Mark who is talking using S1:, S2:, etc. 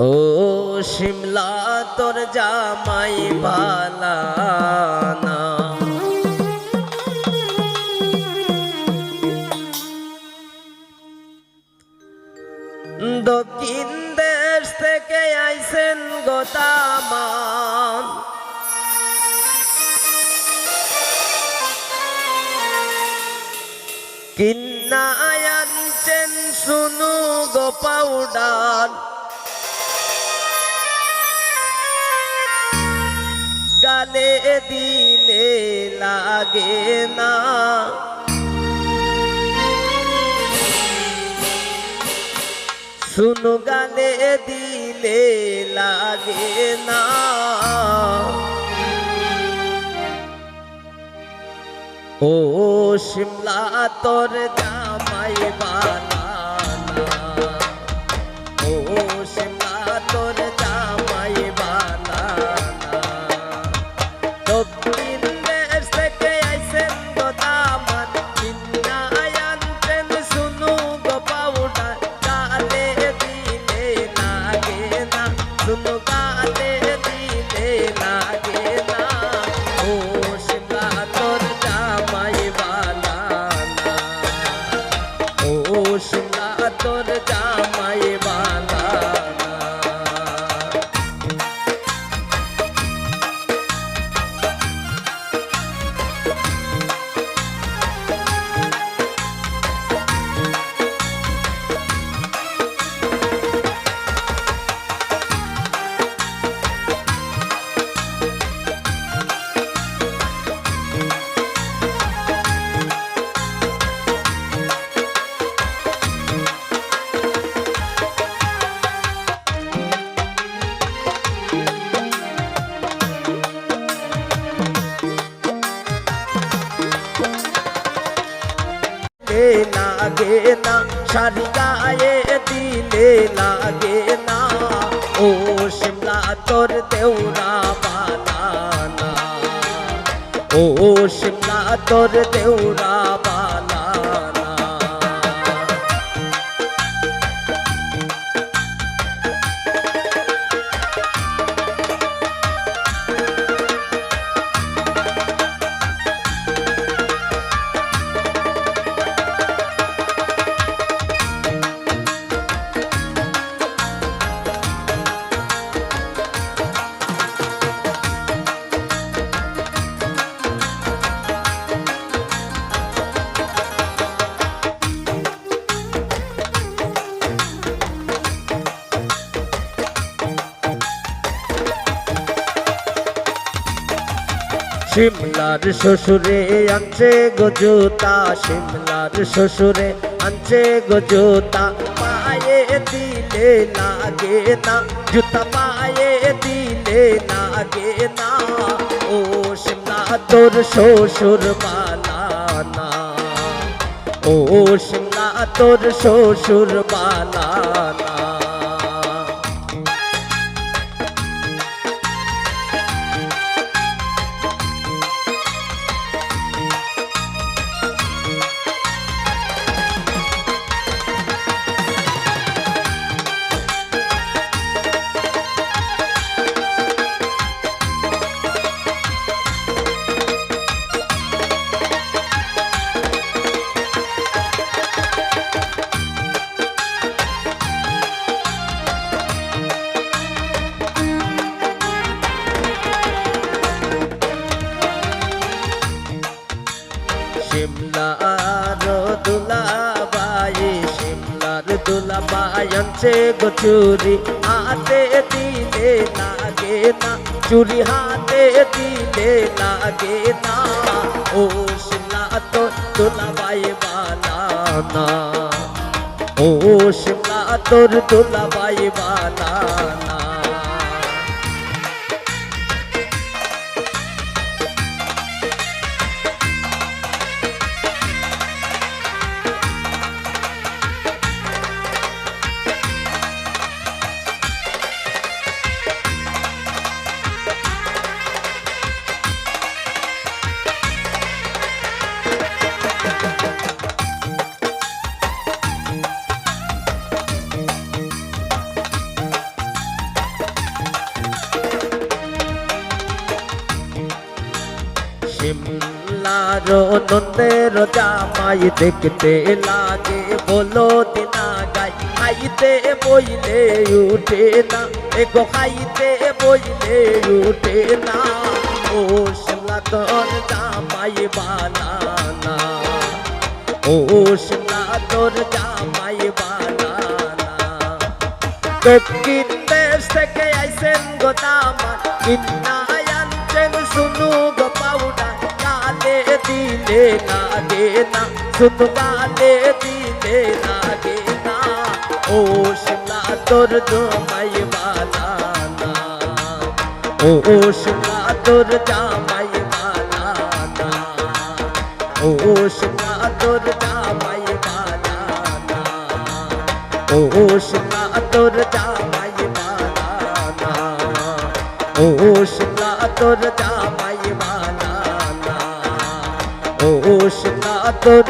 S1: ও শিমলা তোর জামাই বালানা দক্ষিণ দেশ থেকে আইসেন গোতামান কিন্না আনছেন শুনু গো গালে দিলে লাগে না। শুনু গালে দিলে লাগে না। ও শিমলা তোর জামাই বানানা দিলে লাগে না। শাড়ি গায়ে দিলে লাগে না। ও শিমলা তোর দেউরা বানানা। ও শিমলা তোর দেউরা শিমলার শ্বশুরে আনছে গজুতা শিমলার শ্বশুরে আনছে গজুতা পায়ে দিলে লাগে না, জুতা পায়ে দিলে লাগে না। ও শিমলা তোর শ্বশুর বালানা ও শিমলা তোর শ্বশুর বালানা শিমলার দুলাবাই শিমলার দুলাবাই আনছে গো চুরি হাতে দিলে লাগে না, চুরি হাতে দিলে লাগে না। ও শিমলা তো দুলাবাই বানানা ও শিমলা তোর দুলাবাই বানানা আমারও নন্দের জামাই দেখতে লাগে, বলো দিনা গাই, খাইতে বইলে উঠে না। এগো খাইতে বইলে উঠে না। ও শিমলা তোর জামাই বানানা। ও শিমলা তোর জামাই বানানা। দক্ষিণ দেশ থেকে আইসেন গো দামান কিন্না আনছেন শুনু গো দিলে না গালে দিলে লাগে না ও শিমলা তোর জমাই বালানা ও শিমলা তোর জামাই বালানা ও শিমলা তোর জামাই বালানা ও শিমলা তোর জামাই বালানা ও শিমলা তোর জামাই বালানা ও তোর যা